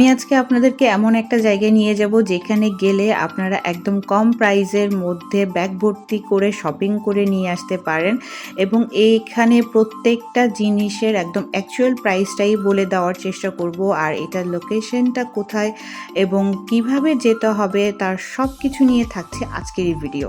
আমি আজকে আপনাদেরকে এমন একটা জায়গায় নিয়ে যাব যেখানে গেলে আপনারা একদম কম প্রাইজের মধ্যে ব্যাগ ভর্তি করে শপিং করে নিয়ে আসতে পারেন এবং এইখানে প্রত্যেকটা জিনিসের একদম অ্যাকচুয়াল প্রাইসটাই বলে দেওয়ার চেষ্টা করব আর এটার লোকেশনটা কোথায় এবং কীভাবে যেতে হবে তার সব কিছু নিয়ে থাকছে আজকের এই ভিডিও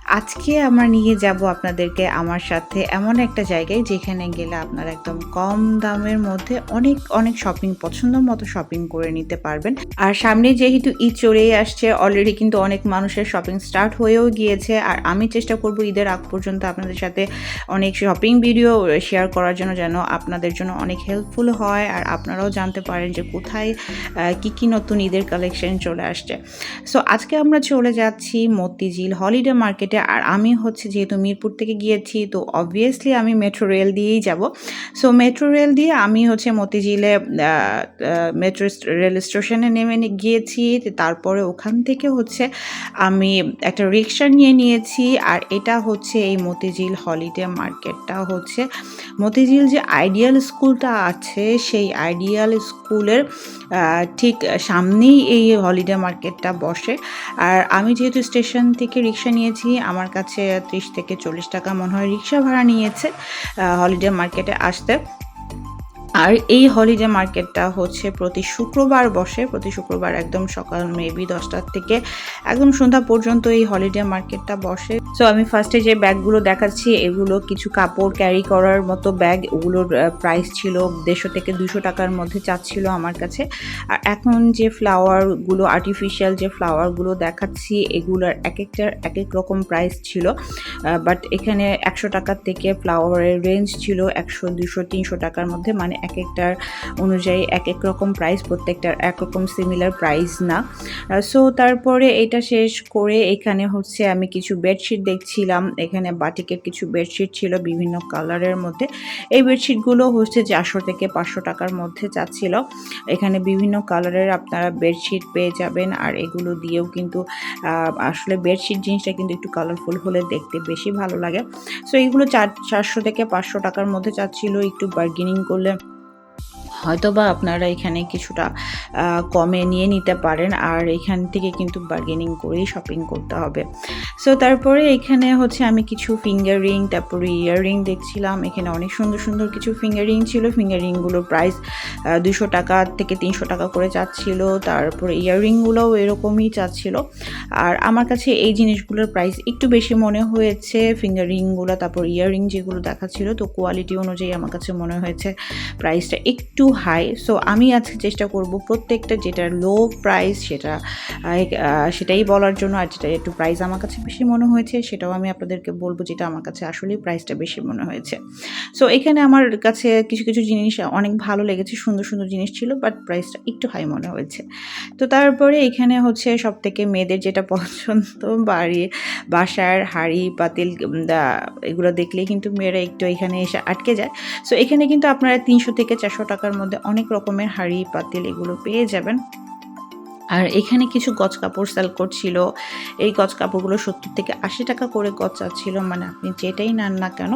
আজকে আমরা নিয়ে যাব আপনাদেরকে আমার সাথে এমন একটা জায়গায় যেখানে গেলে আপনারা একদম কম দামের মধ্যে অনেক অনেক শপিং পছন্দ মতো শপিং করে নিতে পারবেন। আর সামনে যেহেতু ঈদ চলেই আসছে অলরেডি কিন্তু অনেক মানুষের শপিং স্টার্ট হয়েও গিয়েছে। আর আমি চেষ্টা করব ঈদের আগ পর্যন্ত আপনাদের সাথে অনেক শপিং ভিডিও শেয়ার করার জন্য যেন আপনাদের জন্য অনেক হেল্পফুল হয়। আর আপনারাও জানতে পারেন যে কোথায় কি কি নতুন ঈদের কালেকশন চলে আসছে। সো আজকে আমরা চলে যাচ্ছি মতিঝিল হলিডে মার্কেটে আর আমি হচ্ছে যেহেতু মিরপুর থেকে গিয়েছি, তো অবভিয়াসলি আমি মেট্রো রেল দিয়েই যাব। সো মেট্রো রেল দিয়ে আমি হচ্ছে মতিঝিলে মেট্রো রেল স্টেশনে নেমে গিয়েছি। তারপরে ওখান থেকে হচ্ছে আমি একটা রিক্সা নিয়ে নিয়েছি। আর এটা হচ্ছে এই মতিঝিল হলিডে মার্কেটটা হচ্ছে। মতিঝিল যে আইডিয়াল স্কুলটা আছে, সেই আইডিয়াল স্কুলের ঠিক সামনেই এই হলিডে মার্কেটটা বসে। আর আমি যেহেতু স্টেশন থেকে রিক্সা নিয়েছি, আমার কাছে ত্রিশ থেকে চল্লিশ টাকা মনে হয় রিক্সা ভাড়া নিয়েছে হলিডে মার্কেটে আসতে। আর এই হলিডে মার্কেটটা হচ্ছে প্রতি শুক্রবার বসে, প্রতি শুক্রবার একদম সকাল মেবি দশটার থেকে একদম সন্ধ্যা পর্যন্ত এই হলিডে মার্কেটটা বসে। সো আমি ফার্স্টে যে ব্যাগগুলো দেখাচ্ছি, এগুলো কিছু কাপড় ক্যারি করার মতো ব্যাগ। ওগুলোর প্রাইস ছিল দেড়শো থেকে দুশো টাকার মধ্যে চাচ্ছিল আমার কাছে। আর এখন যে ফ্লাওয়ারগুলো আর্টিফিশিয়াল যে ফ্লাওয়ারগুলো দেখাচ্ছি, এগুলোর এক একটার এক এক রকম প্রাইস ছিল। বাট এখানে একশো টাকার থেকে ফ্লাওয়ারের রেঞ্জ ছিল একশো দুশো তিনশো টাকার মধ্যে। মানে এক একটার অনুযায়ী এক এক রকম প্রাইস প্রত্যেকটার একরকম সিমিলার প্রাইস না। সো তারপরে এটা শেষ করে এখানে হচ্ছে আমি কিছু বেডশিট দেখছিলাম। এখানে বাটিকের কিছু বেডশিট ছিল বিভিন্ন কালারের মধ্যে। এই বেডশিটগুলো হচ্ছে চারশো থেকে পাঁচশো টাকার মধ্যে চাচ্ছিল এখানে বিভিন্ন কালারের আপনারা বেডশিট পেয়ে যাবেন। আর এগুলো দিয়েও কিন্তু আসলে বেডশিট জিনিসটা কিন্তু একটু কালারফুল হলে দেখতে বেশি ভালো লাগে। সো এইগুলো চার, চারশো থেকে পাঁচশো টাকার মধ্যে চাচ্ছিল একটু বার্গেনিং করলে হয়তো বা আপনারা এখানে কিছুটা কমে নিয়ে নিতে পারেন। আর এখান থেকে কিন্তু বার্গেনিং করেই শপিং করতে হবে। সো তারপরে এখানে হচ্ছে আমি কিছু ফিঙ্গার রিং তারপরে ইয়াররিং দেখছিলাম। এখানে অনেক সুন্দর সুন্দর কিছু ফিঙ্গার রিং ছিল। ফিঙ্গার রিংগুলোর প্রাইস দুশো টাকা থেকে তিনশো টাকা করে চাচ্ছিল তারপরে ইয়াররিংগুলোও এরকমই চাচ্ছিল আর আমার কাছে এই জিনিসগুলোর প্রাইস একটু বেশি মনে হয়েছে। ফিঙ্গার রিংগুলো তারপর ইয়াররিং যেগুলো দেখাচ্ছিল, তো কোয়ালিটি অনুযায়ী আমার কাছে মনে হয়েছে প্রাইসটা একটু হাই সো আমি আজকে চেষ্টা করব প্রত্যেকটা যেটা লো প্রাইস সেটা সেটাই বলার জন্য আর যেটা একটু প্রাইস আমার কাছে বেশি মনে হয়েছে সেটাও আমি আপনাদেরকে বলব যেটা আমার কাছে আসলেই প্রাইসটা বেশি মনে হয়েছে। সো এখানে আমার কাছে কিছু কিছু জিনিস অনেক ভালো লেগেছে, সুন্দর সুন্দর জিনিস ছিল বাট প্রাইসটা একটু হাই মনে হয়েছে। তো তারপরে এখানে হচ্ছে সব থেকে মেয়েদের যেটা পছন্দ, বাড়ি, বাসার হাঁড়ি, পাতিল এগুলো দেখলেই কিন্তু মেয়েরা একটু এখানে এসে আটকে যায়। সো এখানে কিন্তু আপনারা তিনশো থেকে চারশো টাকার মধ্যে অনেক রকমের হাঁড়ি, পাতিল এগুলো পেয়ে যাবেন। আর এখানে কিছু গজ কাপড় সেল করছিল। এই গজ কাপড়গুলো সত্তর থেকে আশি টাকা করে গজ ছিল মানে আপনি যেটাই নেন না কেন,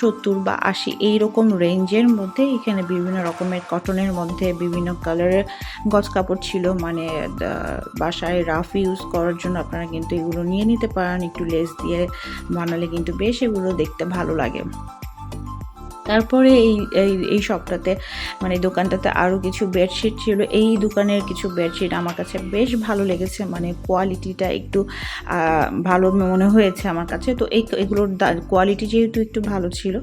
সত্তর বা আশি এই রকম রেঞ্জের মধ্যে এখানে বিভিন্ন রকমের কটনের মধ্যে বিভিন্ন কালারের গজ কাপড় ছিল। মানে বাসায় রাফ ইউজ করার জন্য আপনারা কিন্তু এগুলো নিয়ে নিতে পারেন। একটু লেস দিয়ে বানালে কিন্তু বেশ এগুলো দেখতে ভালো লাগে। তারপরে এই এই এই শপটাতে মানে দোকানটাতে আরও কিছু বেডশিট ছিল। এই দোকানের কিছু বেডশিট আমার কাছে বেশ ভালো লেগেছে মানে কোয়ালিটিটা একটু ভালো মনে হয়েছে আমার কাছে। তো এই, এগুলোর কোয়ালিটি যেহেতু একটু ভালো ছিল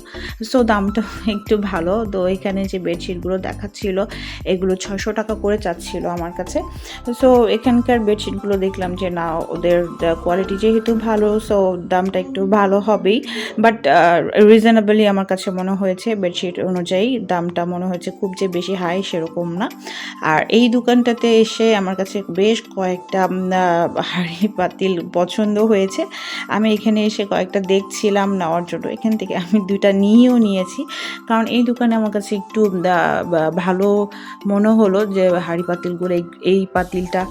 সো দামটা একটু ভালো। তো এখানে যে বেডশিটগুলো দেখাচ্ছিল, এগুলো ছয়শো টাকা করে চাচ্ছিল আমার কাছে। সো এখানকার বেডশিটগুলো দেখলাম যে না, ওদের কোয়ালিটি যেহেতু ভালো সো দামটা একটু ভালো হবেই। বাট রিজনেবলি আমার কাছে মনে হয়েছে হয়েছে বেডশিট অনুযায়ী দামটা মনে হয়েছে খুব যে বেশি হাই সেরকম না। আর এই দোকানটাতে এসে আমার কাছে বেশ কয়েকটা হাঁড়ি পাতিল পছন্দ হয়েছে। আমি এখানে এসে কয়েকটা দেখছিলাম নেওয়ার জন্য। এখান থেকে আমি দুইটা নিয়েও নিয়েছি। কারণ এই দোকানে আমার কাছে একটু ভালো মনে হলো যে হাঁড়ি পাতিলগুলো এই পাতিলটা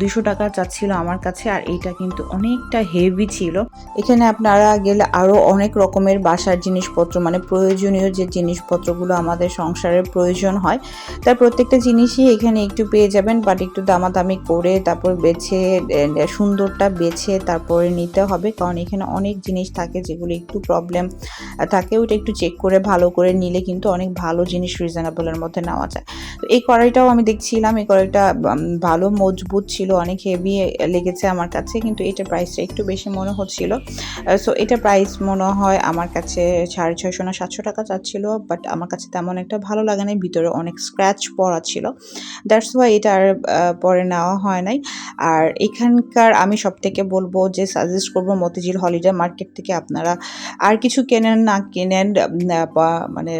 দুশো টাকা চাচ্ছিল আমার কাছে আর এইটা কিন্তু অনেকটা হেভি ছিল। এখানে আপনারা গেলে আরও অনেক রকমের বাসার জিনিসপত্র মানে প্রয়োজনীয় যে জিনিসপত্রগুলো আমাদের সংসারের প্রয়োজন হয়, তার প্রত্যেকটা জিনিসই এখানে একটু পেয়ে যাবেন বাট একটু দামাদামি করে তারপর বেছে সুন্দরটা বেছে তারপরে নিতে হবে, কারণ এখানে অনেক জিনিস থাকে যেগুলো একটু প্রবলেম থাকে ওটা একটু চেক করে ভালো করে নিলে কিন্তু অনেক ভালো জিনিস রিজনেবলের মধ্যে নেওয়া যায়। তো এই কড়াইটাও আমি দেখছিলাম, এই কড়াইটা ভালো, মজবুত ছিল, অনেক হেভি লেগেছে আমার কাছে, কিন্তু এটার প্রাইসটা একটু বেশি মনে হচ্ছিল। সো এটা প্রাইস মনে হয় আমার কাছে সাড়ে ছয়শো না সাতশো টাকা চাচ্ছিল বাট আমার কাছে তেমন একটা ভালো লাগে নাই। ভিতরে অনেক স্ক্র্যাচ পড়া ছিল। দ্যাটস ওয়াই এটা আর পরে নেওয়া হয় নাই। আর এখানকার আমি সব থেকে বলব যে সাজেস্ট করব মতিঝিল হলিডে মার্কেট থেকে আপনারা আর কিছু কেনেন না কেনেন মানে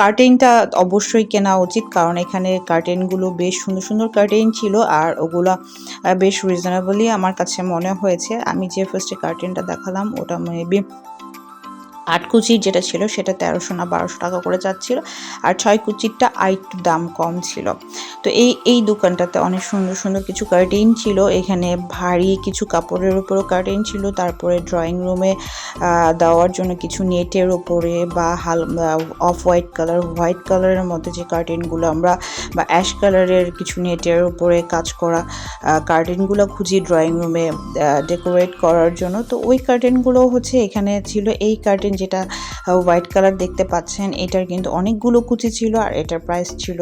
কার্টেনটা অবশ্যই কেনা উচিত। কারণ এখানে কার্টেনগুলো বেশ সুন্দর সুন্দর কার্টেন ছিল আর ওগুলা বেশ রিজনেবলি আমার কাছে মনে হয়েছে। আমি যে ফার্স্টে কার্টেনটা দেখালাম, ওটা মেবি আট কুচির যেটা ছিল সেটা তেরোশো না বারোশো টাকা করে যাচ্ছিল। আর ছয় কুচিরটা আর একটু দাম কম ছিল। তো এই এই দোকানটাতে অনেক সুন্দর সুন্দর কিছু কার্টেন ছিল। এখানে ভারী কিছু কাপড়ের উপরও কার্টেন ছিল। তারপরে ড্রয়িং রুমে দেওয়ার জন্য কিছু নেটের উপরে বা হাল অফ হোয়াইট কালার হোয়াইট কালারের মধ্যে যে কার্টেনগুলো আমরা বা অ্যাশ কালারের কিছু নেটের উপরে কাজ করা কার্টেনগুলো খুঁজি ড্রয়িং রুমে ডেকোরেট করার জন্য। তো ওই কার্টেনগুলো হচ্ছে এখানে ছিল। এই কার্টেন যেটা হোয়াইট কালার দেখতে পাচ্ছেন, এটার কিন্তু অনেকগুলো কুচি ছিল আর এটার প্রাইস ছিল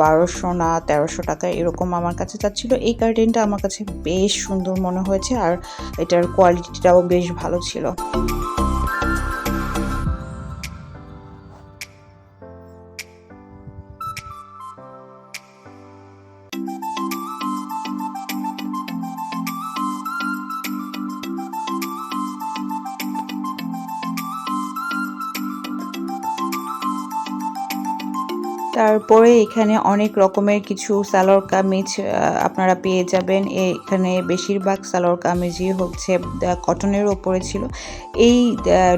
বারোশো না তেরোশো টাকা, এরকম আমার কাছে চাচ্ছিল। এই কার্টেনটা আমার কাছে বেশ সুন্দর মনে হয়েছে আর এটার কোয়ালিটিটাও বেশ ভালো ছিল। তারপরে এখানে অনেক রকমের কিছু সালোয়ার কামিজ আপনারা পেয়ে যাবেন। এখানে বেশিরভাগ সালোয়ার কামিজই হচ্ছে কটনের ওপরে ছিল। এই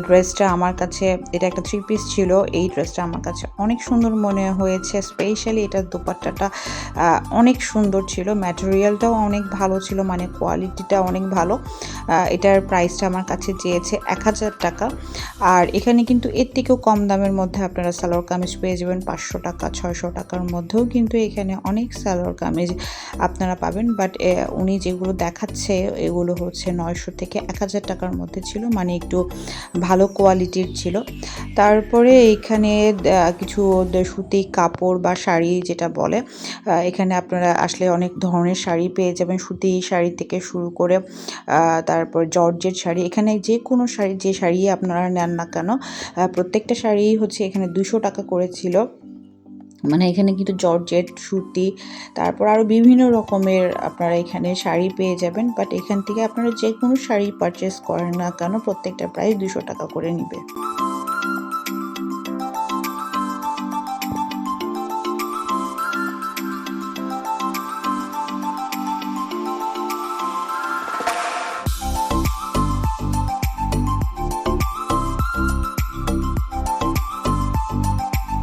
ড্রেসটা আমার কাছে, এটা একটা থ্রি পিস ছিল। এই ড্রেসটা আমার কাছে অনেক সুন্দর মনে হয়েছে। স্পেশালি এটার দোপাট্টাটা অনেক সুন্দর ছিল। ম্যাটেরিয়ালটাও অনেক ভালো ছিল মানে কোয়ালিটিটা অনেক ভালো। এটার প্রাইসটা আমার কাছে চেয়েছে এক হাজার টাকা। আর এখানে কিন্তু এর থেকেও কম দামের মধ্যে আপনারা সালোয়ার কামিজ পেয়ে যাবেন পাঁচশো টাকা। ছয়শো টাকার মধ্যেও কিন্তু এখানে অনেক সালোয়ার কামিজ আপনারা পাবেন। বাট উনি যেগুলো দেখাচ্ছে, এগুলো হচ্ছে নয়শো থেকে এক হাজার টাকার মধ্যে ছিল মানে একটু ভালো কোয়ালিটির ছিল। তারপরে এখানে কিছু সুতি কাপড় বা শাড়ি যেটা বলে এখানে আপনারা আসলে অনেক ধরনের শাড়ি পেয়ে যাবেন। সুতি শাড়ি থেকে শুরু করে তারপর জর্জের শাড়ি, এখানে যে কোনো শাড়ি, যে শাড়ি আপনারা নেন না কেন প্রত্যেকটা শাড়ি হচ্ছে এখানে দুশো টাকা করেছিল মানে এখানে কিন্তু জর্জেট, সুতি, তারপর আরও বিভিন্ন রকমের আপনারা এখানে শাড়ি পেয়ে যাবেন। বাট এখান থেকে আপনারা যে কোনো শাড়ি পারচেস করেন না কেন, প্রত্যেকটা প্রায় দুশো টাকা করে নিবে।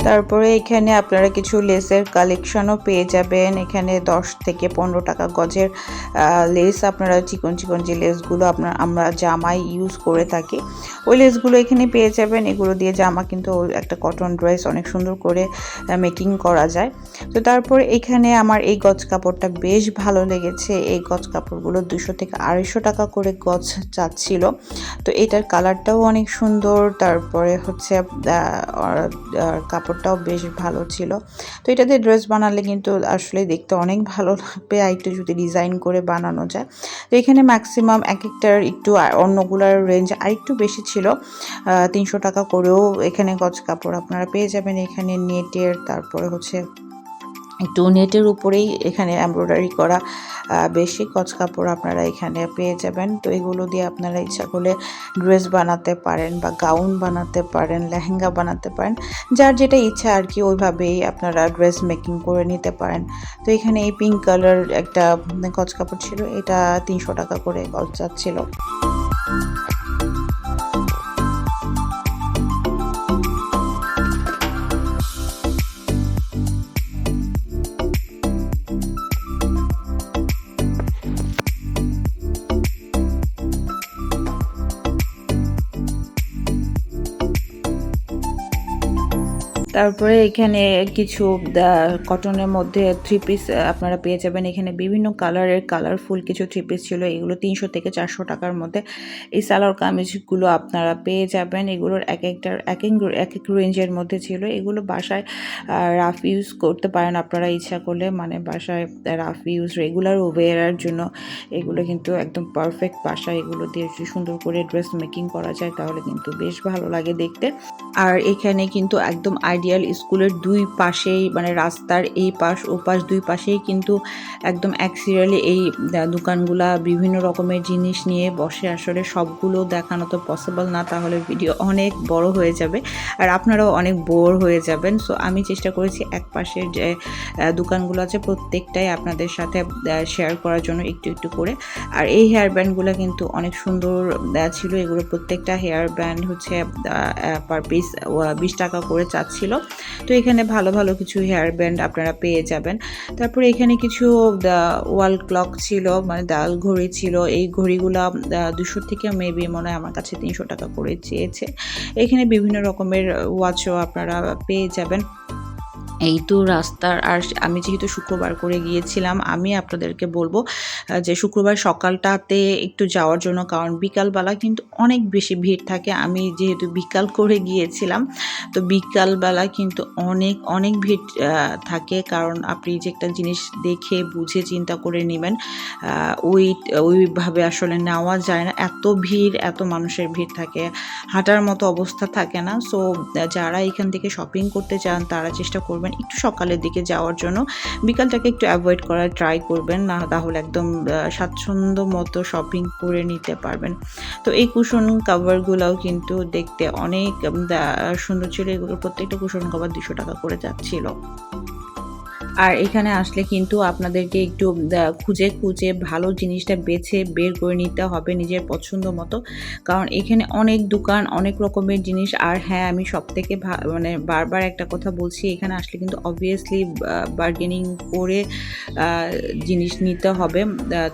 তারপরে এখানে আপনারা কিছু লেসের কালেকশনও পেয়ে যাবেন। এখানে দশ থেকে পনেরো টাকা গজের লেস আপনারা, চিকন চিকন যে লেসগুলো আপনার, আমরা জামায় ইউজ করে থাকি, ওই লেসগুলো এখানে পেয়ে যাবেন। এগুলো দিয়ে জামা কিন্তু একটা কটন ড্রেস অনেক সুন্দর করে মেকিং করা যায়। তো তারপর এখানে আমার এই গজ কাপড়টা বেশ ভালো লেগেছে। এই গজ কাপড়গুলো দুশো থেকে আড়াইশো টাকা করে গজ চাচ্ছিল তো এটার কালারটাও অনেক সুন্দর। তারপরে হচ্ছে কাপড়টাও বেশ ভালো ছিল। তো এটাতে ড্রেস বানালে কিন্তু আসলে দেখতে অনেক ভালো লাগবে। আর একটু যদি ডিজাইন করে বানানো যায়। তো এখানে ম্যাক্সিমাম এক একটার একটু অন্যগুলার রেঞ্জ আরেকটু বেশি ছিল। তিনশো টাকা করেও এখানে গজ কাপড় আপনারা পেয়ে যাবেন। এখানে নেটের, তারপরে হচ্ছে একটু নেটের উপরেই এখানে এমব্রয়ডারি করা বেশি কচ কাপড় আপনারা এখানে পেয়ে যাবেন। তো এগুলো দিয়ে আপনারা ইচ্ছা করলে ড্রেস বানাতে পারেন বা গাউন বানাতে পারেন, লেহেঙ্গা বানাতে পারেন, যার যেটা ইচ্ছা আর কি, ওইভাবেই আপনারা ড্রেস মেকিং করে নিতে পারেন। তো এখানে এই পিঙ্ক কালার একটা কচ কাপড় ছিল, এটা তিনশো টাকা করে যাচ্ছিল। তারপরে এখানে কিছু কটনের মধ্যে থ্রি পিস আপনারা পেয়ে যাবেন। এখানে বিভিন্ন কালারের কালারফুল কিছু থ্রি পিস ছিল। এগুলো তিনশো থেকে চারশো টাকার মধ্যে। এই সালোয়ার কামিজগুলো আপনারা পেয়ে যাবেন। এগুলোর এক একটার এক এক এক রেঞ্জের মধ্যে ছিল। এগুলো বাসায় রাফ ইউজ করতে পারেন আপনারা ইচ্ছা করলে। মানে বাসায় রাফ ইউজ রেগুলার ওয়েয়ারের জন্য। এগুলো কিন্তু একদম পারফেক্ট বাসায় এগুলো দিয়ে সুন্দর করে ড্রেস মেকিং করা যায়, তাহলে কিন্তু বেশ ভালো লাগে দেখতে। আর এখানে কিন্তু একদম আইডিয়াল স্কুলের দুই পাশেই মানে রাস্তার এই পাশ, ও পাশ দুই পাশেই কিন্তু একদম এক সিরিয়ালে এই দোকানগুলা বিভিন্ন রকমের জিনিস নিয়ে বসে। আসলে সবগুলো দেখানো তো পসিবল না, তাহলে ভিডিও অনেক বড় হয়ে যাবে আর আপনারাও অনেক বোর হয়ে যাবেন। সো আমি চেষ্টা করেছি এক পাশের যে দোকানগুলো আছে প্রত্যেকটাই আপনাদের সাথে শেয়ার করার জন্য একটু একটু করে। আর এই হেয়ার ব্যান্ডগুলো কিন্তু অনেক সুন্দর ছিল। এগুলো প্রত্যেকটা হেয়ার ব্যান্ড হচ্ছে পার পিস বিশ টাকা করে চাচ্ছিল। তো এখানে ভালো ভালো কিছু হেয়ার ব্যান্ড আপনারা পেয়ে যাবেন। তারপরে এখানে কিছু ওয়াল ক্লক ছিল মানে দাল ঘড়ি ছিল। এই ঘড়িগুলো দুশো থেকে মেবি মনে হয় আমার কাছে তিনশো টাকা করে চেয়েছে। এখানে বিভিন্ন রকমের ওয়াচও আপনারা পেয়ে যাবেন। এই তো রাস্তার, আর আমি যেহেতু শুক্রবার করে গিয়েছিলাম, আমি আপনাদেরকে বলব যে শুক্রবার সকালটাতে একটু যাওয়ার জন্য, কারণ বিকালবেলা কিন্তু অনেক বেশি ভিড় থাকে। আমি যেহেতু বিকাল করে গিয়েছিলাম, তো বিকালবেলা কিন্তু অনেক অনেক ভিড় থাকে। কারণ আপনি যে একটা জিনিস দেখে, বুঝে, চিন্তা করে নেবেন ওই, ওইভাবে আসলে নেওয়া যায় না। এত ভিড়, এত মানুষের ভিড় থাকে। হাঁটার মতো অবস্থা থাকে না। সো যারা এখান থেকে শপিং করতে চান, তারা চেষ্টা করবেন একটু সকালের দিকে যাওয়ার জন্য। বিকালটাকে একটু অ্যাভয়েড করার ট্রাই করবেন, না তাহলে একদম স্বাচ্ছন্দ্য মতো শপিং করে নিতে পারবেন। তো এই কুশন কাভারগুলোও কিন্তু দেখতে অনেক সুন্দর ছিল। এগুলো প্রত্যেকটা কুশন কাভার দুশো টাকা করে যাচ্ছিল। আর এখানে আসলে কিন্তু আপনাদেরকে একটু খুঁজে খুঁজে ভালো জিনিসটা বেছে বের করে নিতে হবে নিজের পছন্দ মতো। কারণ এখানে অনেক দোকান, অনেক রকমের জিনিস। আর হ্যাঁ আমি সব থেকে মানে বারবার একটা কথা বলছি, এখানে আসলে কিন্তু অবভিয়াসলি বার্গেনিং করে জিনিস নিতে হবে।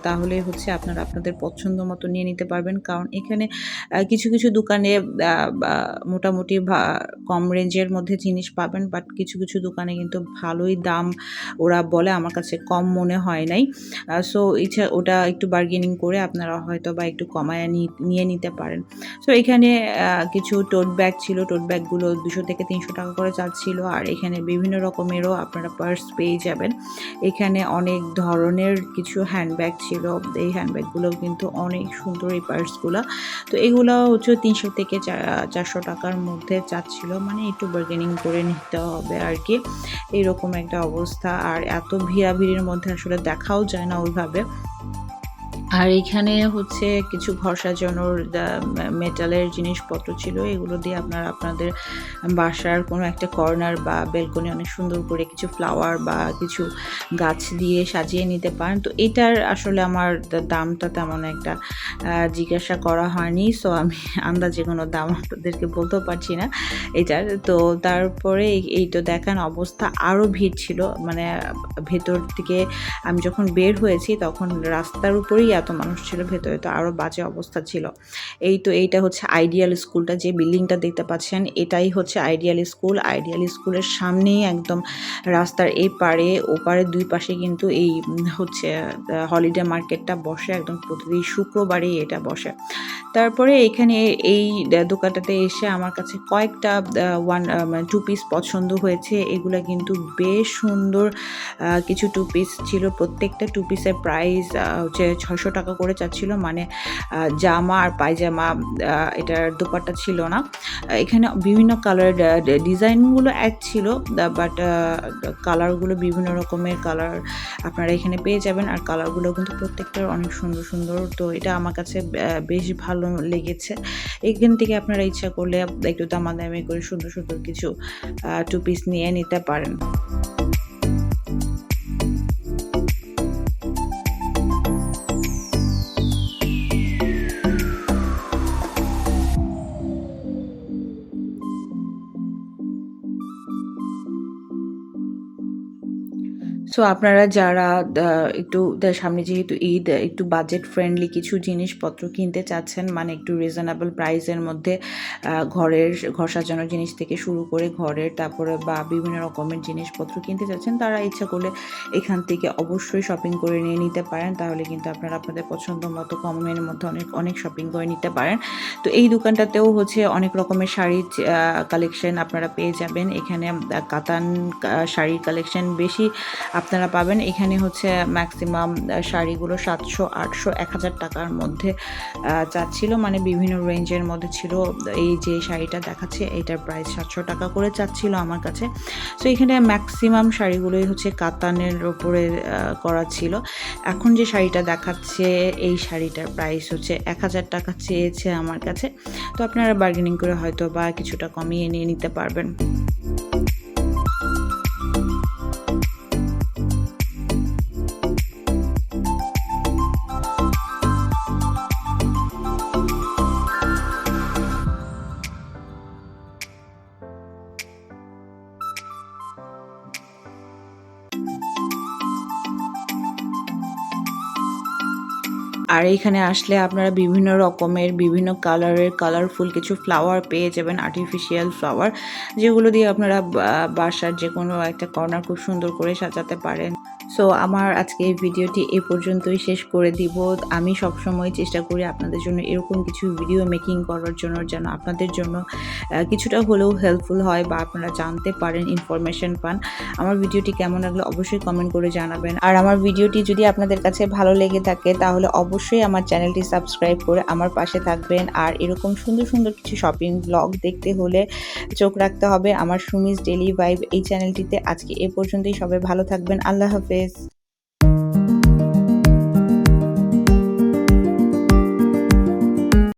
তাহলে হচ্ছে আপনারা আপনাদের পছন্দ মতো নিয়ে নিতে পারবেন। কারণ এখানে কিছু কিছু দোকানে মোটামুটি কম রেঞ্জের মধ্যে জিনিস পাবেন। বাট কিছু কিছু দোকানে কিন্তু ভালোই দাম ওরা বলে আমার কাছে কম মনে হয় নাই। সো ইচ্ছা, ওটা একটু বার্গেনিং করে আপনারা হয়তো বা একটু কমায় নিয়ে নিতে পারেন। সো এখানে কিছু টোট ব্যাগ ছিল। টোট ব্যাগগুলো দুশো থেকে তিনশো টাকা করে চাচ্ছিল আর এখানে বিভিন্ন রকমেরও আপনারা পার্স পেয়ে যাবেন। এখানে অনেক ধরনের কিছু হ্যান্ডব্যাগ ছিল। এই হ্যান্ডব্যাগগুলোও কিন্তু অনেক সুন্দর এই পার্সগুলো তো এগুলো হচ্ছে তিনশো থেকে চারশো টাকার মধ্যে চাচ্ছিল মানে একটু বার্গেনিং করে নিতে হবে আর কি। এইরকম একটা অবস্থা। আর এত ভিড়াভিড়ির মধ্যে আসলে দেখাও যায় না ওইভাবে। আর এখানে হচ্ছে কিছু ঘর সাজানোর মেটালের জিনিসপত্র ছিল, এগুলো দিয়ে আপনারা, আপনাদের বাসার কোনো একটা কর্নার বা বেলকনি অনেক সুন্দর করে কিছু ফ্লাওয়ার বা কিছু গাছ দিয়ে সাজিয়ে নিতে পারেন। তো এটার আসলে আমার দামটা তেমন একটা জিজ্ঞাসা করা হয়নি সো আমি আন্দাজে কোনো দাম আপনাদেরকে বলতেও পারছি না এটার। তো তারপরে এই- তো দেখান অবস্থা আরও ভিড় ছিল মানে ভেতর থেকে আমি যখন বের হয়েছি, তখন রাস্তার উপরেই এত মানুষ ছিল, ভেতরে তো আরও বাজে অবস্থা ছিল। এই তো এইটা হচ্ছে আইডিয়াল স্কুলটা যে বিল্ডিংটা দেখতে পাচ্ছেন, এটাই হচ্ছে আইডিয়াল স্কুল আইডিয়াল স্কুলের সামনেই একদম রাস্তার এই পারে ওপারে দুই পাশে কিন্তু এই হচ্ছে হলিডে মার্কেটটা বসে, একদম প্রতিদিন শুক্রবারই এটা বসে। তারপরে এখানে এই দোকানটাতে এসে আমার কাছে কয়েকটা ওয়ান টু পিস পছন্দ হয়েছে। এগুলা কিন্তু বেশ সুন্দর কিছু টু পিস ছিল। প্রত্যেকটা টু পিসের প্রাইস হচ্ছে ছশো দুশো টাকা করে চাচ্ছিল মানে জামা আর পায়জামা এটার দোপাট্টা ছিল না। এখানে বিভিন্ন কালার ডিজাইনগুলো এক ছিল বাট কালারগুলো বিভিন্ন রকমের কালার আপনারা এখানে পেয়ে যাবেন। আর কালারগুলো কিন্তু প্রত্যেকটার অনেক সুন্দর সুন্দর, তো এটা আমার কাছে বেশ ভালো লেগেছে। এখান থেকে আপনারা ইচ্ছা করলে একটু দামাদামি করে সুন্দর সুন্দর কিছু টু পিস নিয়ে নিতে পারেন। সো আপনারা যারা একটু সামনে যেহেতু ঈদ, একটু বাজেট ফ্রেন্ডলি কিছু জিনিসপত্র কিনতে চাচ্ছেন মানে একটু রিজনেবল প্রাইসের মধ্যে ঘরের, ঘর সাজানোর জিনিস থেকে শুরু করে ঘরের, তারপরে বা বিভিন্ন রকমের জিনিসপত্র কিনতে চাচ্ছেন, তারা ইচ্ছা করলে এখান থেকে অবশ্যই শপিং করে নিয়ে নিতে পারেন। তাহলে কিন্তু আপনারা আপনাদের পছন্দ মতো কমের মধ্যে অনেক অনেক শপিং করে নিতে পারেন। তো এই দোকানটাতেও হচ্ছে অনেক রকমের শাড়ির কালেকশন আপনারা পেয়ে যাবেন। এখানে কাতান শাড়ির কালেকশন বেশি আপনারা পাবেন। এখানে হচ্ছে ম্যাক্সিমাম শাড়িগুলো সাতশো, আটশো, এক হাজার টাকার মধ্যে চাচ্ছিল মানে বিভিন্ন রেঞ্জের মধ্যে ছিল। এই যে শাড়িটা দেখাচ্ছে, এটার প্রাইস সাতশো টাকা করে চাচ্ছিল আমার কাছে। সো এখানে ম্যাক্সিমাম শাড়িগুলোই হচ্ছে কাতানের ওপরে করা ছিল। এখন যে শাড়িটা দেখাচ্ছে, এই শাড়িটার প্রাইস হচ্ছে এক হাজার টাকা চেয়েছে আমার কাছে। তো আপনারা বার্গেনিং করে হয়তো বা কিছুটা কমিয়ে নিয়ে নিতে পারবেন। আর এইখানে আসলে আপনারা বিভিন্ন রকমের, বিভিন্ন কালারের কালারফুল কিছু ফ্লাওয়ার পেয়ে যাবেন আর্টিফিশিয়াল ফ্লাওয়ার যেগুলো দিয়ে আপনারা বাসার যে কোনো একটা কর্নার খুব সুন্দর করে সাজাতে পারেন। সো আমার আজকে এই ভিডিওটি এ পর্যন্তই শেষ করে দিব। আমি সবসময় চেষ্টা করি আপনাদের জন্য এরকম কিছু ভিডিও মেকিং করার জন্য, যেন আপনাদের জন্য কিছুটা হলেও হেল্পফুল হয় বা আপনারা জানতে পারেন ইনফরমেশন পান। আমার ভিডিওটি কেমন লাগল অবশ্যই কমেন্ট করে জানাবেন। আর আমার ভিডিওটি যদি আপনাদের কাছে ভালো লেগে থাকে, তাহলে অবশ্যই আমার চ্যানেলটি সাবস্ক্রাইব করে আমার পাশে থাকবেন। আর এরকম সুন্দর সুন্দর কিছু শপিং ব্লগ দেখতে হলে চোখ রাখতে হবে। আমার সুমিস ডেলি ভাইব এই চ্যানেলটিতে আজকে এ পর্যন্তই। সবাই ভালো থাকবেন। আল্লাহ হাফেজ। tardes.